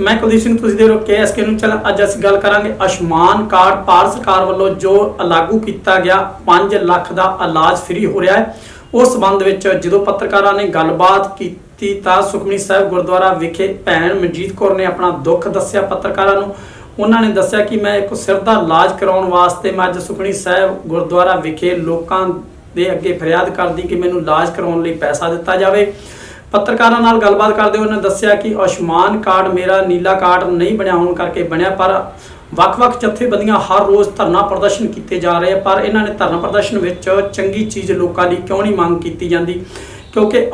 ਮੈਂ ਕੁਲਦੀਪ ਸਿੰਘ, ਤੁਸੀਂ ਦੇ ਰੋ ਕੇ ਐਸਕੇ ਨੂੰ ਚਲ ਅੱਜ ਅਸੀਂ ਗੱਲ ਕਰਾਂਗੇ ਆਯੁਸ਼ਮਾਨ ਕਾਰਡ ਭਾਰਤ ਸਰਕਾਰ ਵੱਲੋਂ ਜੋ ਲਾਗੂ ਕੀਤਾ ਗਿਆ 5 ਲੱਖ ਦਾ ਇਲਾਜ ਫ੍ਰੀ ਹੋ ਰਿਹਾ ਹੈ। ਉਸ ਸੰਬੰਧ ਵਿੱਚ ਜਦੋਂ ਪੱਤਰਕਾਰਾਂ ਨੇ ਗੱਲਬਾਤ ਕੀਤੀ ਤਾਂ ਸੁਖਮਨੀ ਸਾਹਿਬ ਗੁਰਦੁਆਰਾ ਵਿਖੇ ਭੈਣ ਮਨਜੀਤ ਕੌਰ ਨੇ ਆਪਣਾ ਦੁੱਖ ਦੱਸਿਆ ਪੱਤਰਕਾਰਾਂ ਨੂੰ। ਉਹਨਾਂ ਨੇ ਦੱਸਿਆ ਕਿ ਮੈਂ ਇੱਕ ਸਿਰ ਦਾ ਇਲਾਜ ਕਰਾਉਣ ਵਾਸਤੇ ਮੈਂ ਅੱਜ ਸੁਖਮਨੀ ਸਾਹਿਬ ਗੁਰਦੁਆਰਾ ਵਿਖੇ ਲੋਕਾਂ ਦੇ ਅੱਗੇ ਫਰਿਆਦ ਕਰਦੀ ਕਿ ਮੈਨੂੰ ਇਲਾਜ ਕਰਾਉਣ ਲਈ ਪੈਸਾ ਦਿੱਤਾ ਜਾਵੇ। ਪੱਤਰਕਾਰਾਂ ਨਾਲ ਗੱਲਬਾਤ ਕਰਦੇ ਹੋਏ ਉਹਨਾਂ ਦੱਸਿਆ ਕਿ ਆਯੁਸ਼ਮਾਨ ਕਾਰਡ ਮੇਰਾ ਨੀਲਾ ਕਾਰਡ ਨਹੀਂ ਬਣਿਆ ਹੋਣ ਕਰਕੇ ਬਣਿਆ, ਪਰ ਵੱਖ-ਵੱਖ ਜਥੇਬੰਦੀਆਂ ਹਰ ਰੋਜ਼ ਧਰਨਾ ਪ੍ਰਦਰਸ਼ਨ ਕੀਤੇ ਜਾ ਰਹੇ ਪਰ ਇਹਨਾਂ ਨੇ ਧਰਨਾ ਪ੍ਰਦਰਸ਼ਨ ਵਿੱਚ ਚੰਗੀ ਚੀਜ਼ ਲੋਕਾਂ ਲਈ ਕਿਉਂ ਨਹੀਂ ਮੰਗ ਕੀਤੀ ਜਾਂਦੀ? ਕਿਉਂਕਿ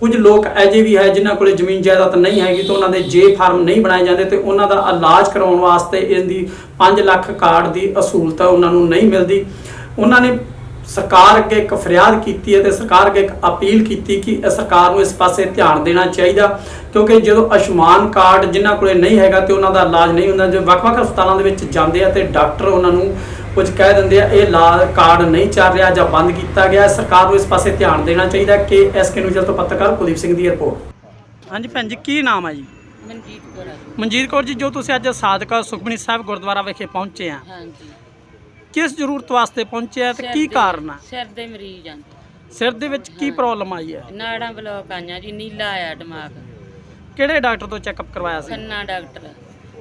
ਕੁਝ ਲੋਕ ਐਜੇ ਵੀ ਹੈ ਜਿਨ੍ਹਾਂ ਕੋਲੇ ਜ਼ਮੀਨ ਜਾਇਦਾਦ ਨਹੀਂ ਹੈਗੀ ਤਾਂ ਉਹਨਾਂ ਦੇ ਜੇ ਫਾਰਮ ਨਹੀਂ ਬਣਾਏ ਜਾਂਦੇ ਤੇ ਉਹਨਾਂ ਦਾ ਇਲਾਜ ਕਰਾਉਣ ਵਾਸਤੇ ਇਹਦੀ 5 ਲੱਖ ਕਾਰਡ ਦੀ ਅਸੂਲਤ ਉਹਨਾਂ ਨੂੰ ਨਹੀਂ ਮਿਲਦੀ। ਉਹਨਾਂ ਨੇ ਸਰਕਾਰ ਅੱਗੇ ਇੱਕ ਫਰਿਆਦ ਕੀਤੀ ਹੈ ਤੇ ਸਰਕਾਰ ਅੱਗੇ ਇੱਕ ਅਪੀਲ ਕੀਤੀ ਕਿ ਇਹ ਸਰਕਾਰ ਨੂੰ ਇਸ ਪਾਸੇ ਧਿਆਨ ਦੇਣਾ ਚਾਹੀਦਾ ਕਿਉਂਕਿ ਜਦੋਂ ਆਯੁਸ਼ਮਾਨ ਕਾਰਡ ਜਿਨ੍ਹਾਂ ਕੋਲੇ ਨਹੀਂ ਹੈਗਾ ਤੇ ਉਹਨਾਂ ਦਾ ਇਲਾਜ ਨਹੀਂ ਹੁੰਦਾ ਜੋ ਵੱਖ-ਵੱਖ ਹਸਪਤਾਲਾਂ ਦੇ ਵਿੱਚ ਜਾਂਦੇ ਆ ਤੇ ਡਾਕਟਰ ਉਹਨਾਂ ਨੂੰ ਕੁਝ ਕਹਿ ਦਿੰਦੇ ਆ ਇਹ ਇਲਾਜ ਕਾਰਡ ਨਹੀਂ ਚੱਲ ਰਿਹਾ ਜਾਂ ਬੰਦ ਕੀਤਾ ਗਿਆ ਹੈ। ਸਰਕਾਰ ਨੂੰ ਇਸ ਪਾਸੇ ਧਿਆਨ ਦੇਣਾ ਚਾਹੀਦਾ ਕਿ ਐਸਕੇ ਨਿਊਜ਼ ਤੋਂ ਪੱਤਰਕਾਰ ਕੁਲਦੀਪ ਸਿੰਘ ਦੀ ਰਿਪੋਰਟ ਹਾਂਜੀ ਭੈਣ ਜੀ ਕੀ ਨਾਮ ਹੈ ਜੀ ਮਨਜੀਤ ਕੌਰ ਆ ਜੀ। ਮਨਜੀਤ ਕੌਰ ਜੀ ਜੋ ਤੁਸੀਂ ਅੱਜ ਸਾਦਕਾ ਸੁਖਮਨੀ ਸਾਹਿਬ ਗੁਰਦੁਆਰਾ ਵਿਖੇ ਪਹੁੰਚੇ ਆ ਹਾਂਜੀ ਕਿਸ ਜ਼ਰੂਰਤ ਵਾਸਤੇ ਪਹੁੰਚੇ ਆ ਤੇ ਕੀ ਕਾਰਨ ਆ? ਸਿਰ ਦੇ ਮਰੀਜ਼ ਆਂ। ਸਿਰ ਦੇ ਵਿੱਚ ਕੀ ਪ੍ਰੋਬਲਮ ਆਈ ਹੈ? ਨਾੜਾਂ ਬਲੌਕ ਆਈਆਂ ਜੀ ਨੀਲਾ ਆਇਆ ਦਿਮਾਗ। ਕਿਹੜੇ ਡਾਕਟਰ ਤੋਂ ਚੈੱਕਅਪ ਕਰਵਾਇਆ ਸੀ? ਖੰਨਾ ਡਾਕਟਰ।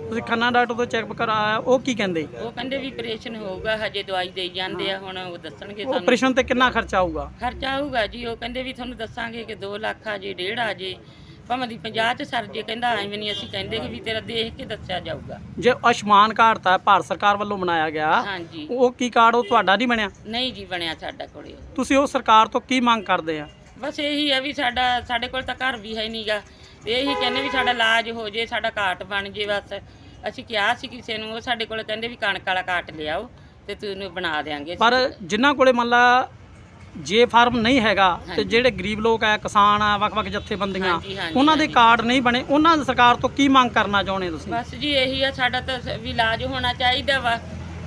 ਤੁਸੀਂ ਖੰਨਾ ਡਾਕਟਰ ਤੋਂ ਚੈੱਕਅਪ ਕਰਾਇਆ ਉਹ ਕੀ ਕਹਿੰਦੇ? ਉਹ ਕਹਿੰਦੇ ਵੀ ਆਪਰੇਸ਼ਨ ਹੋਊਗਾ ਹਜੇ ਦਵਾਈ ਦੇਈ ਜਾਂਦੇ ਆ ਹੁਣ ਉਹ ਦੱਸਣਗੇ ਸਾਨੂੰ। ਆਪਰੇਸ਼ਨ ਤੇ ਕਿੰਨਾ ਖਰਚਾ ਆਊਗਾ? ਖਰਚਾ ਆਊਗਾ ਜੀ ਉਹ ਕਹਿੰਦੇ ਵੀ ਤੁਹਾਨੂੰ ਦੱਸਾਂਗੇ ਕਿ 2 ਲੱਖ ਆ ਜੇ 1.5 ਆ ਜੇ। ਭਾਵੇਂ ਦੀ 50 ਚ ਸਰ ਜੇ ਕਹਿੰਦਾ ਐਵੇਂ ਨਹੀਂ ਅਸੀਂ ਕਹਿੰਦੇ ਕਿ ਵੀ ਤੇਰਾ ਦੇਖ ਕੇ ਦੱਸਿਆ ਜਾਊਗਾ। ਜੇ ਆਯੁਸ਼ਮਾਨ ਕਾਰਡ ਤਾਂ ਭਾਰਤ ਸਰਕਾਰ ਵੱਲੋਂ ਬਣਾਇਆ ਗਿਆ ਹਾਂਜੀ। ਉਹ ਕੀ ਕਾਰਡ ਉਹ ਤੁਹਾਡਾ ਨਹੀਂ ਬਣਿਆ? ਨਹੀਂ ਜੀ ਬਣਿਆ ਸਾਡਾ ਕੋਲੇ। ਉਹ। ਤੁਸੀਂ ਉਹ ਸਰਕਾਰ ਤੋਂ ਕੀ ਮੰਗ ਕਰਦੇ ਆ? ਬਸ ਇਹੀ ਹੈ ਵੀ ਸਾਡਾ ਸਾਡੇ ਕੋਲ ਤਾਂ ਘਰ ਵੀ ਹੈ ਨਹੀਂਗਾ ਇਹੀ ਕਹਿੰਦੇ ਵੀ ਸਾਡਾ ਇਲਾਜ ਹੋ ਜੇ ਸਾਡਾ ਕਾਰਟ ਬਣ ਜੇ ਬਸ। ਅਸੀਂ ਕਿਹਾ ਸੀ ਕਿਸੇ ਨੂੰ ਉਹ ਸਾਡੇ ਕੋਲ ਕਹਿੰਦੇ ਵੀ ਕਣਕ ਵਾਲਾ ਕਾਰਟ ਲਿਆਓ ਤੇ ਤੁਹਾਨੂੰ ਬਣਾ ਦੇਾਂਗੇ ਪਰ ਜਿਨ੍ਹਾਂ ਕੋਲੇ ਮੰਨ ਲਾ ਜੇ ਫਾਰਮ ਨਹੀਂ ਹੈਗਾ ਤੇ। ਜਿਹੜੇ ਗਰੀਬ ਲੋਕ ਆ ਕਿਸਾਨ ਆ ਵੱਖ-ਵੱਖ ਜਥੇਬੰਦੀਆਂ ਹਾਂਜੀ, ਹਾਂਜੀ, ਉਹਨਾਂ ਦੇ ਹਾਂਜੀ। ਕਾਰਡ ਨਹੀਂ ਬਣੇ। ਉਹਨਾਂ ਦੀ ਸਰਕਾਰ ਤੋਂ ਕੀ ਮੰਗ ਕਰਨਾ ਚਾਹੁੰਦੇ ਤੁਸੀਂ? ਬਸ ਜੀ ਇਹੀ ਆ ਸਾਡਾ ਤਾਂ ਸ- ਵੀ ਇਲਾਜ ਹੋਣਾ ਚਾਹੀਦਾ ਵਾ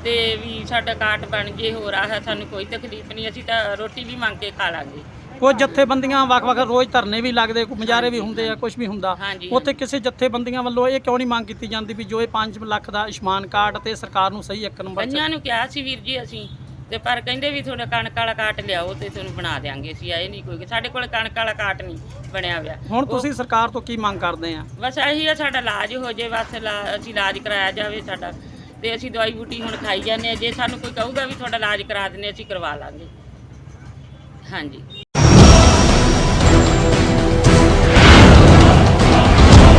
ਤੇ ਵੀ ਸਾਡਾ ਕਾਰਟ ਬਣ ਜੇ ਹੋ ਰਹਾ ਹੈ ਸਾਨੂੰ ਕੋਈ ਤਕਲੀਫ ਨਹੀਂ ਅਸੀਂ ਤਾਂ ਰੋਟੀ ਵੀ ਮੰਗ ਕੇ ਖਾ ਲਾਂਗੇ। ਕੁਝ ਜਥੇਬੰਦੀਆਂ ਵੱਖ-ਵੱਖ ਰੋਜ਼ ਧਰਨੇ ਵੀ ਲੱਗਦੇ ਕੋਈ ਮੁਜ਼ਾਹਰੇ ਵੀ ਹੁੰਦੇ ਆ ਕੁਝ ਵੀ ਹੁੰਦਾ। ਹਾਂਜੀ, ਉੱਥੇ ਕਿਸੇ ਜਥੇਬੰਦੀਆਂ ਵੱਲੋਂ ਇਹ ਕਿਉਂ ਨਹੀਂ ਮੰਗ ਕੀਤੀ ਜਾਂਦੀ ਵੀ ਜੋ ਇਹ 5 ਲੱਖ ਦਾ ਆਯੁਸ਼ਮਾਨ ਕਾਰਡ ਤੇ ਸਰਕਾਰ ਨੂੰ ਸਹੀ ਇੱਕ ਨੰਬਰ 'ਚ ਕਈਆਂ ਨੂੰ ਕਿਹਾ ਸੀ ਵੀਰ ਜੀ ਅਸੀਂ ਤੇ ਪਰ ਕਹਿੰਦੇ ਵੀ ਤੁਹਾਡਾ ਕਣਕ ਵਾਲਾ ਕਾਰਟ ਲਿਆਓ ਤੇ ਤੁਹਾਨੂੰ ਬਣਾ ਦੇਾਂਗੇ ਅਸੀਂ ਆਏ ਨਹੀਂ ਕੋਈ ਸਾਡੇ ਕੋਲ ਕਣਕ ਵਾਲਾ ਕਾਰਟ ਨਹੀਂ ਬਣਿਆ ਹੋਇਆ। ਹੁਣ ਤੁਸੀਂ ਸਰਕਾਰ ਤੋਂ ਕੀ ਮੰਗ ਕਰਦੇ ਆ? ਬਸ ਇਹੀ ਆ ਸਾਡਾ ਇਲਾਜ ਹੋ ਜੇ ਬਸ ਇਲਾ- ਅਸੀਂ ਇਲਾਜ ਕਰਾਇਆ ਜਾਵੇ ਸਾਡਾ ਤੇ ਅਸੀਂ ਦਵਾਈ ਬੂਟੀ ਹੁਣ ਖਾਈ ਜਾਂਦੇ ਆ ਜੇ ਸਾਨੂੰ ਕੋਈ ਕਹੂਗਾ ਵੀ ਤੁਹਾਡਾ ਇਲਾਜ ਕਰਾ ਦਿੰਦੇ ਅਸੀਂ ਕਰਵਾ ਲਾਂਗੇ। ਹਾਂਜੀ।